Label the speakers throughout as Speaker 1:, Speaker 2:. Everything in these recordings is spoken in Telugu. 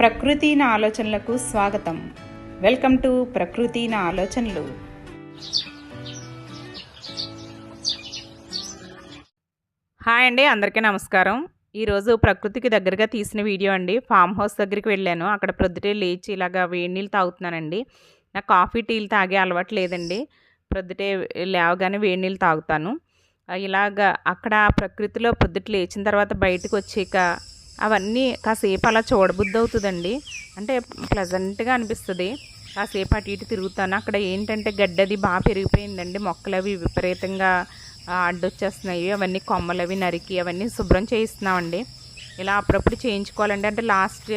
Speaker 1: ప్రకృతి నా ఆలోచనలకు స్వాగతం. వెల్కమ్ టు ప్రకృతి నా ఆలోచనలు. హాయ్ అండి అందరికీ నమస్కారం. ఈరోజు ప్రకృతికి దగ్గరగా తీసిన వీడియో అండి. ఫామ్ హౌస్ దగ్గరికి వెళ్ళాను. అక్కడ ప్రొద్దుటే లేచి ఇలాగా వేడి నీళ్ళు తాగుతున్నానండి. నాకు కాఫీ టీలు తాగే అలవాటు లేదండి. ప్రొద్దుటే లేవగానే వేడి నీళ్ళు తాగుతాను. ఇలాగ ఇలాగా అక్కడ ప్రకృతిలో పొద్దుట లేచిన తర్వాత బయటకు వచ్చాక అవన్నీ కాసేపు అలా చూడబుద్ధి అవుతుందండి అంటే ప్లెజెంట్గా అనిపిస్తుంది. కాసేపు అటు ఇటు తిరుగుతాను. అక్కడ ఏంటంటే గడ్డది బాగా పెరిగిపోయిందండి. మొక్కలు అవి విపరీతంగా అడ్డొచ్చేస్తున్నాయి. అవన్నీ కొమ్మలు అవి నరికి అవన్నీ శుభ్రం చేయిస్తున్నామండి. ఇలా అప్పుడప్పుడు చేయించుకోవాలండి. అంటే లాస్ట్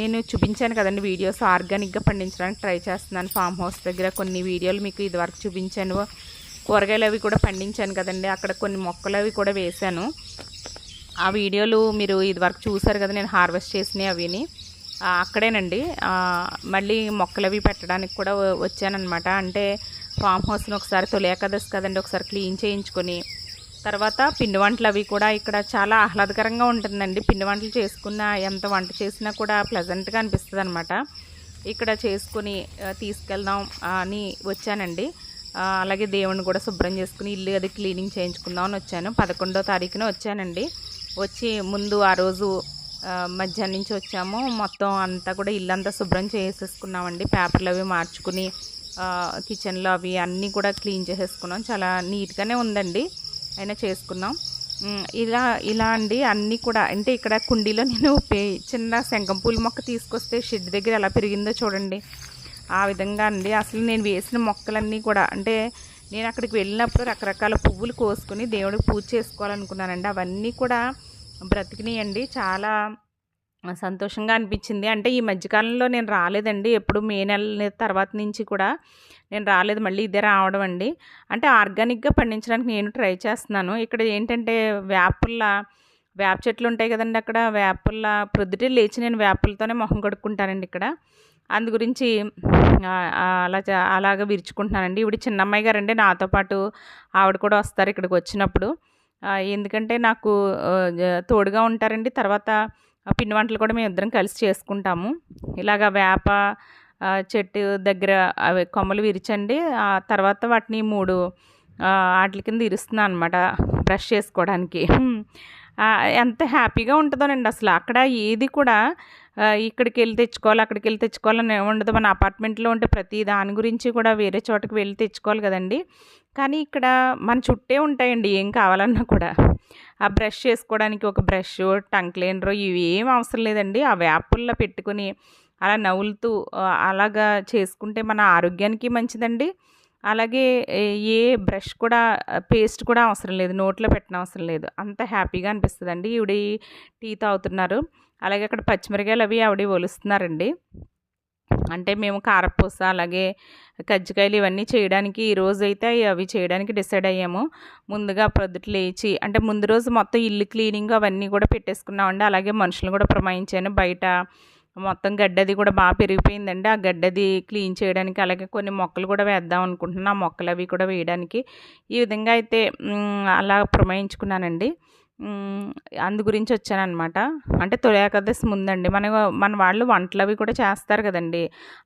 Speaker 1: నేను చూపించాను కదండి వీడియోస్ ఆర్గానిక్గా పండించడానికి ట్రై చేస్తున్నాను. ఫామ్ హౌస్ దగ్గర కొన్ని వీడియోలు మీకు ఇదివరకు చూపించాను. కూరగాయలు అవి కూడా పండించాను కదండి. అక్కడ కొన్ని మొక్కలు అవి కూడా వేశాను. ఆ వీడియోలు మీరు ఇదివరకు చూసారు కదా నేను హార్వెస్ట్ చేసినవి అవిని. అక్కడేనండి. మళ్ళీ మొక్కలు అవి పెట్టడానికి కూడా వచ్చానమాట అంటే ఫామ్ హౌస్ని ఒకసారి తొలి కదండి ఒకసారి క్లీన్ చేయించుకొని. తర్వాత పిండి వంటలు అవి కూడా ఇక్కడ చాలా ఆహ్లాదకరంగా ఉంటుందండి. పిండి వంటలు చేసుకున్న ఎంత వంట చేసినా కూడా ప్లెజెంట్గా అనిపిస్తుంది అనమాట ఇక్కడ చేసుకుని తీసుకెళ్దాం అని వచ్చానండి. అలాగే దేవుణ్ణి కూడా శుభ్రం చేసుకుని ఇల్లు అది క్లీనింగ్ చేయించుకుందాం అని వచ్చాను. పదకొండో తారీఖున వచ్చానండి. వచ్చి ముందు ఆ రోజు మధ్యాహ్నం నుంచి వచ్చాము. మొత్తం అంతా కూడా ఇల్లంతా శుభ్రం చేసేసుకున్నామండి. పేపర్లు అవి మార్చుకుని కిచెన్లో అవి అన్నీ కూడా క్లీన్ చేసేసుకున్నాం. చాలా నీట్గానే ఉందండి. అయినా చేసుకున్నాం. ఇలా ఇలా అండి. అన్నీ కూడా అంటే ఇక్కడ కుండీలో నేను పే చిన్న శంఖం పూల మొక్క తీసుకొస్తే షెడ్ దగ్గర ఎలా పెరిగిందో చూడండి. ఆ విధంగా అండి. అసలు నేను వేసిన మొక్కలన్నీ కూడా అంటే నేను అక్కడికి వెళ్ళినప్పుడు రకరకాల పువ్వులు కోసుకుని దేవుడికి పూజ చేసుకోవాలనుకున్నానండి. అవన్నీ కూడా బ్రతికినాయండి. చాలా సంతోషంగా అనిపించింది. అంటే ఈ మధ్యకాలంలో నేను రాలేదండి. ఎప్పుడు మే నెల తర్వాత నుంచి కూడా నేను రాలేదు. మళ్ళీ ఇదే రావడం అండి. అంటే ఆర్గానిక్గా పండించడానికి నేను ట్రై చేస్తున్నాను. ఇక్కడ ఏంటంటే వేపుల్ల వేప చెట్లు ఉంటాయి కదండి అక్కడ. వేపుల్ల ప్రొద్దుటే లేచి నేను వేపలతోనే మొహం కడుక్కుంటానండి ఇక్కడ. అందు గురించి అలా చ- అలాగ విరుచుకుంటున్నానండి. ఇప్పుడు చిన్నమ్మాయి గారండి నాతో పాటు ఆవిడ కూడా వస్తారు ఇక్కడికి వచ్చినప్పుడు. ఎందుకంటే నాకు తోడుగా ఉంటారండి. తర్వాత పిండి వంటలు కూడా మేము ఇద్దరం కలిసి చేసుకుంటాము. ఇలాగ వేప చెట్టు దగ్గర అవి కొమ్మలు విరిచండి. ఆ తర్వాత వాటిని మూడు వాటి కింద ఇరుస్తున్నాను అనమాట బ్రష్ చేసుకోవడానికి. ఎంత హ్యాపీగా ఉంటుందోనండి అసలు. అక్కడ ఏది కూడా ఇక్కడికి వెళ్ళి తెచ్చుకోవాలి అక్కడికి వెళ్ళి తెచ్చుకోవాలని ఉండదు. మన అపార్ట్మెంట్లో ఉంటే ప్రతి దాని గురించి కూడా వేరే చోటకి వెళ్ళి తెచ్చుకోవాలి కదండి. కానీ ఇక్కడ మన చుట్టే ఉంటాయండి ఏం కావాలన్నా కూడా. ఆ బ్రష్ చేసుకోవడానికి ఒక బ్రష్ టంగ్ క్లీనర్ ఇవి ఏం అవసరం లేదండి. ఆ వేపుల్లో పెట్టుకుని అలా నవ్వులుతూ అలాగా చేసుకుంటే మన ఆరోగ్యానికి మంచిదండి. అలాగే ఏ- బ్రష్ కూడా పేస్ట్ కూడా అవసరం లేదు. నోట్లో పెట్టిన అవసరం లేదు. అంత హ్యాపీగా అనిపిస్తుందండి. ఈవిడ టీ తాగుతున్నారు. అలాగే అక్కడ పచ్చిమిరకాయలు అవి ఆవిడ ఒలుస్తున్నారండి. అంటే మేము కారపూస అలాగే కజ్జికాయలు ఇవన్నీ చేయడానికి ఈ రోజు అయితే అవి చేయడానికి డిసైడ్ అయ్యాము. ముందుగా ప్రొద్దుట లేచి అంటే ముందు రోజు మొత్తం ఇల్లు క్లీనింగ్ అవన్నీ కూడా పెట్టేసుకున్నామండి. అలాగే మనుషులు కూడా ప్రమాయించాను. బయట మొత్తం గడ్డది కూడా బాగా పెరిగిపోయిందండి. ఆ గడ్డది క్లీన్ చేయడానికి అలాగే కొన్ని మొక్కలు కూడా వేద్దాం అనుకుంటున్నాను ఆ మొక్కలు అవి కూడా వేయడానికి. ఈ విధంగా అయితే అలా ప్రమాయించుకున్నానండి. అందు గురించి వచ్చానమాట అంటే తొలి ఏకాదశి ముందండి. మన మన వాళ్ళు వంటలు అవి కూడా చేస్తారు కదండి.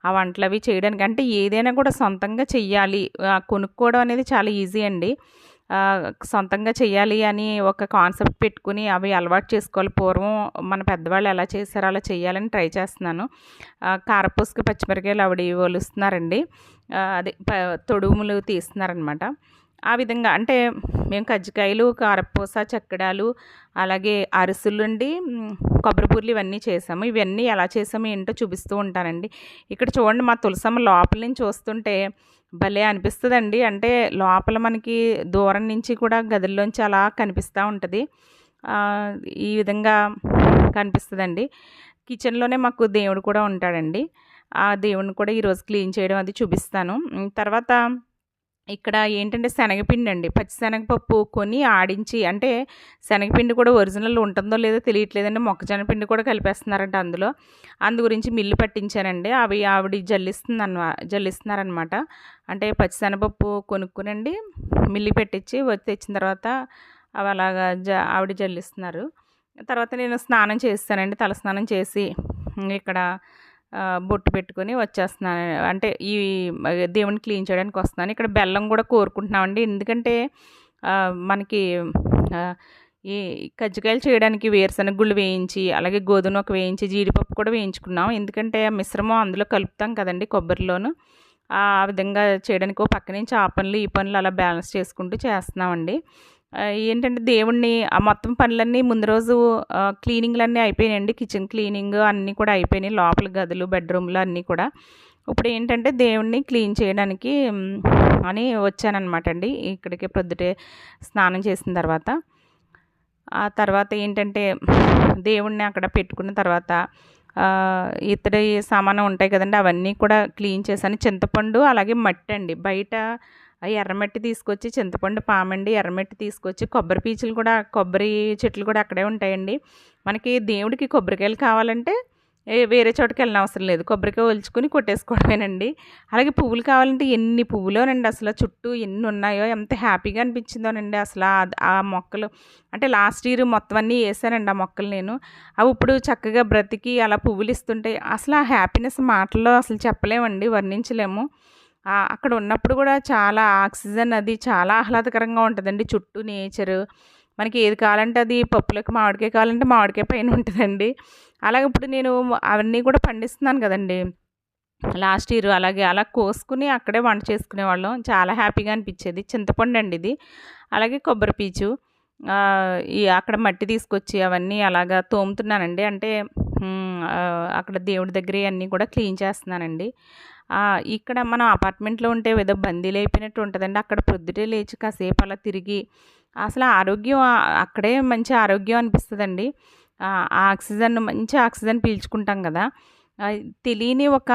Speaker 1: ఆ వంటలు అవి చేయడానికి అంటే ఏదైనా కూడా సొంతంగా చెయ్యాలి. కొనుక్కోవడం అనేది చాలా ఈజీ అండి. సొంతంగా చేయాలి అని ఒక కాన్సెప్ట్ పెట్టుకుని అవి అలవాటు చేసుకోవాలి. పూర్వం మన పెద్దవాళ్ళు ఎలా చేశారో అలా చేయాలని ట్రై చేస్తున్నాను. కారపూసుకి పచ్చిమిరకాయలు ఆవిడ ఒలుస్తున్నారండి. అదే ప తొడుములు తీస్తున్నారనమాట ఆ విధంగా అంటే మేము కజ్జికాయలు కారపూస చక్కడాలు అలాగే అరిసెలు అండి కొబ్బరిపూర్లు ఇవన్నీ చేసాము. ఇవన్నీ ఎలా చేసాము ఏంటో చూపిస్తూ ఉంటానండి. ఇక్కడ చూడండి మా తులసమ్మ లోపల నుంచి చూస్తుంటే భలే అనిపిస్తుందండి. అంటే లోపల మనకి దూరం నుంచి కూడా గదిలోంచి అలా కనిపిస్తూ ఉంటుంది. ఈ విధంగా కనిపిస్తుందండి. కిచెన్లోనే మాకు దేవుడు కూడా ఉంటాడండి. ఆ దేవుడిని కూడా ఈరోజు క్లీన్ చేయడం అది చూపిస్తాను. తర్వాత ఇక్కడ ఏంటంటే శనగపిండి అండి పచ్చి శనగపప్పు కొని ఆడించి అంటే శనగపిండి కూడా ఒరిజినల్ ఉంటుందో లేదో తెలియట్లేదండి. మొక్కజొన్న పిండి కూడా కలిపేస్తున్నారంట అందులో. అందు గురించి మిల్లు పట్టించానండి అవి ఆవిడ జల్లిస్తుంది అన్న జల్లిస్తున్నారనమాట అంటే పచ్చి శనగపప్పు కొనుక్కునండి మిల్లి పెట్టించి వచ్చి తెచ్చిన తర్వాత అవి అలాగా జ ఆవిడ జల్లిస్తున్నారు. తర్వాత నేను స్నానం చేస్తానండి తలస్నానం చేసి ఇక్కడ బొట్టు పెట్టుకొని వచ్చేస్తున్నాను. అంటే ఈ దేవుని క్లీన్ చేయడానికి వస్తున్నాను. ఇక్కడ బెల్లం కూడా కోరుకుంటున్నామండి. ఎందుకంటే మనకి ఈ కజ్జికాయలు చేయడానికి వేరుశనగ గుళ్ళు వేయించి అలాగే గోధుమ ఒక వేయించి జీడిపప్పు కూడా వేయించుకున్నాం. ఎందుకంటే ఆ మిశ్రమం అందులో కలుపుతాం కదండి కొబ్బరిలోను. ఆ విధంగా చేయడానికి పక్క నుంచి ఆ పనులు ఈ పనులు అలా బ్యాలెన్స్ చేసుకుంటూ చేస్తున్నామండి. ఏంటంటే దేవుణ్ణి ఆ మొత్తం పనులన్నీ ముందు రోజు క్లీనింగ్లన్నీ అయిపోయినాయండి. కిచెన్ క్లీనింగ్ అన్నీ కూడా అయిపోయినాయి. లోపల గదులు బెడ్రూమ్లు అన్నీ కూడా. ఇప్పుడు ఏంటంటే దేవుణ్ణి క్లీన్ చేయడానికి అని వచ్చానమాట అండి. ఇక్కడికి ప్రొద్దుటే స్నానం చేసిన తర్వాత. ఆ తర్వాత ఏంటంటే దేవుణ్ణి అక్కడ పెట్టుకున్న తర్వాత ఇతడి సామానం ఉంటాయి కదండి అవన్నీ కూడా క్లీన్ చేశాను. చింతపండు అలాగే మట్టి అండి బయట ఆ ఎర్రమట్టి తీసుకొచ్చి చింతపండు పామండి ఎర్రమట్టి తీసుకొచ్చి కొబ్బరి పీచులు కూడా కొబ్బరి చెట్లు కూడా అక్కడే ఉంటాయండి. మనకి దేవుడికి కొబ్బరికాయలు కావాలంటే వేరే చోటుకి వెళ్ళిన అవసరం లేదు. కొబ్బరికాయ ఒలుచుకొని కొట్టేసుకోవడమేనండి. అలాగే పువ్వులు కావాలంటే ఎన్ని పువ్వులోనండి అసలు చుట్టూ ఎన్ని ఉన్నాయో ఎంత హ్యాపీగా అనిపించిందోనండి అసలు ఆ మొక్కలు. అంటే లాస్ట్ ఇయర్ మొత్తం అన్నీ వేసానండి ఆ మొక్కలు నేను. అవి ఇప్పుడు చక్కగా బ్రతికి అలా పువ్వులు ఇస్తుంటాయి అసలు ఆ హ్యాపీనెస్ మాటల్లో అసలు చెప్పలేమండి వర్ణించలేము. అక్కడ ఉన్నప్పుడు కూడా చాలా ఆక్సిజన్ అది చాలా ఆహ్లాదకరంగా ఉంటుందండి. చుట్టూ నేచరు. మనకి ఏది కావాలంటే అది పప్పులకు మామిడికాయ కావాలంటే మామిడికాయ పైన ఉంటుందండి. అలాగే ఇప్పుడు నేను అవన్నీ కూడా పండిస్తున్నాను కదండి. లాస్ట్ ఇయర్ అలాగే అలా కోసుకుని అక్కడే వంట చేసుకునేవాళ్ళం. చాలా హ్యాపీగా అనిపించేది. చింతపండు అండి ఇది. అలాగే కొబ్బరి పీచు. ఈ అక్కడ మట్టి తీసుకొచ్చి అవన్నీ అలాగా తోముతున్నానండి. అంటే అక్కడ దేవుడి దగ్గర అన్నీ కూడా క్లీన్ చేస్తున్నానండి. ఇక్కడ మనం అపార్ట్మెంట్లో ఉంటే ఏదో బందీలు అయిపోయినట్టు ఉంటుందండి. అక్కడ పొద్దుటే లేచి కాసేపు అలా తిరిగి అసలు ఆరోగ్యం అక్కడే మంచి ఆరోగ్యం అనిపిస్తుందండి. ఆక్సిజన్ మంచి ఆక్సిజన్ పీల్చుకుంటాం కదా. తెలియని ఒక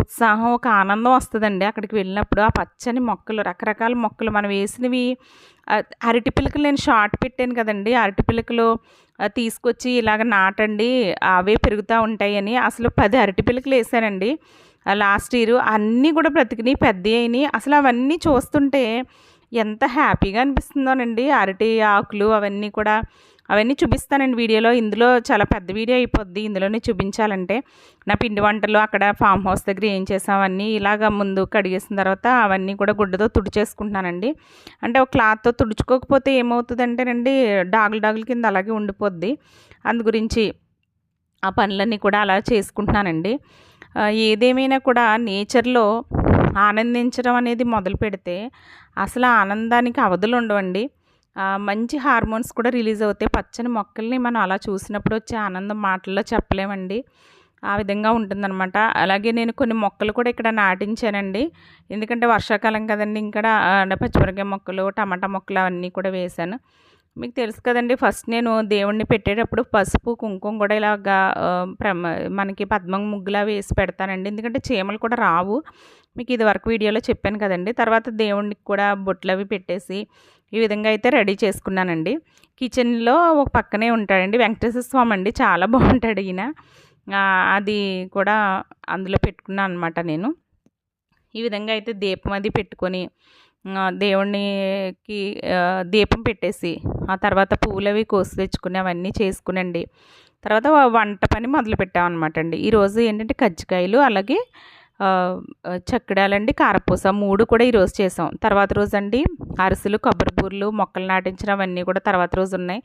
Speaker 1: ఉత్సాహం ఒక ఆనందం వస్తుందండి అక్కడికి వెళ్ళినప్పుడు. ఆ పచ్చని మొక్కలు రకరకాల మొక్కలు మనం వేసినవి అరటి పిలకలు నేను షార్ట్ పెట్టాను కదండి. అరటి పిలకలు తీసుకొచ్చి ఇలాగ నాటండి అవే పెరుగుతూ ఉంటాయని. అసలు పది అరటి పిలకలు వేసానండి. లాస్ట్ ఇయర్ అన్నీ కూడా బ్రతికినాయి పెద్ద అయినాయి. అసలు అవన్నీ చూస్తుంటే ఎంత హ్యాపీగా అనిపిస్తుందోనండి. అరటి ఆకులు అవన్నీ కూడా అవన్నీ చూపిస్తానండి వీడియోలో. ఇందులో చాలా పెద్ద వీడియో అయిపోద్ది. ఇందులోనే చూపించాలంటే నా పిండి వంటలు అక్కడ ఫామ్ హౌస్ దగ్గర ఏం చేసామన్నీ ఇలాగ ముందు కడిగేసిన తర్వాత అవన్నీ కూడా గుడ్డతో తుడిచేసుకుంటున్నానండి. అంటే ఒక క్లాత్తో తుడుచుకోకపోతే ఏమవుతుందంటేనండి డాగులు డాగుల కింద అలాగే ఉండిపోద్ది. అందు గురించి ఆ పనులన్నీ కూడా అలా చేసుకుంటున్నానండి. ఏదేమైనా కూడా నేచర్లో ఆనందించడం అనేది మొదలు పెడితే అసలు ఆనందానికి అవధులు ఉండవండి. మంచి హార్మోన్స్ కూడా రిలీజ్ అవుతాయి. పచ్చని మొక్కల్ని మనం అలా చూసినప్పుడు వచ్చే ఆనందం మాటల్లో చెప్పలేమండి. ఆ విధంగా ఉంటుందన్నమాట. అలాగే నేను కొన్ని మొక్కలు కూడా ఇక్కడ నాటించానండి. ఎందుకంటే వర్షాకాలం కదండి ఇక్కడ పచ్చిమిరకాయ మొక్కలు టమాటా మొక్కలు అవన్నీ కూడా వేశాను. మీకు తెలుసు కదండి ఫస్ట్ నేను దేవుణ్ణి పెట్టేటప్పుడు పసుపు కుంకుమ కూడా ఇలాగా మనకి పద్మం ముగ్గులా వేసి పెడతానండి. ఎందుకంటే చీమలు కూడా రావు. మీకు ఇది వరకు వీడియోలో చెప్పాను కదండి. తర్వాత దేవుడికి కూడా బొట్లు అవి పెట్టేసి ఈ విధంగా అయితే రెడీ చేసుకున్నానండి. కిచెన్లో ఒక పక్కనే ఉంటాడండి వెంకటేశ్వర స్వామి అండి. చాలా బాగుంటాడు ఈయన. అది కూడా అందులో పెట్టుకున్నాను అనమాట నేను. ఈ విధంగా అయితే దీపం అది పెట్టుకొని దేవునికి దీపం పెట్టేసి ఆ తర్వాత పువ్వులు అవి కోసి తెచ్చుకుని అవన్నీ చేసుకునండి. తర్వాత వంట పని మొదలు పెట్టామన్నమాట అండి ఈరోజు ఏంటంటే కజ్జికాయలు అలాగే చక్కడాలండి కారపూస మూడు కూడా ఈరోజు చేసాం. తర్వాత రోజు అండి అరిసెలు కొబ్బరి బూర్లు మొక్కలు నాటించడం అవన్నీ కూడా తర్వాత రోజు ఉన్నాయి.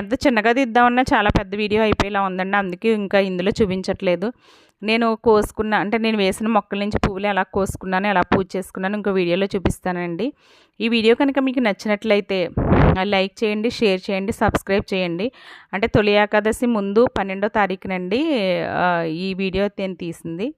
Speaker 1: ఎంత చిన్నగా తీద్దామన్నా చాలా పెద్ద వీడియో అయిపోయేలా ఉందండి. అందుకే ఇంకా ఇందులో చూపించట్లేదు. నేను కోసుకున్న అంటే నేను వేసిన మొక్కల నుంచి పువ్వులు ఎలా కోసుకున్నాను ఎలా పూజ చేసుకున్నాను ఇంకో వీడియోలో చూపిస్తానండి. ఈ వీడియో కనుక మీకు నచ్చినట్లయితే లైక్ చేయండి షేర్ చేయండి సబ్స్క్రైబ్ చేయండి. అంటే తొలి ఏకాదశి ముందు పన్నెండో తారీఖునండి ఈ వీడియో నేను తీసింది.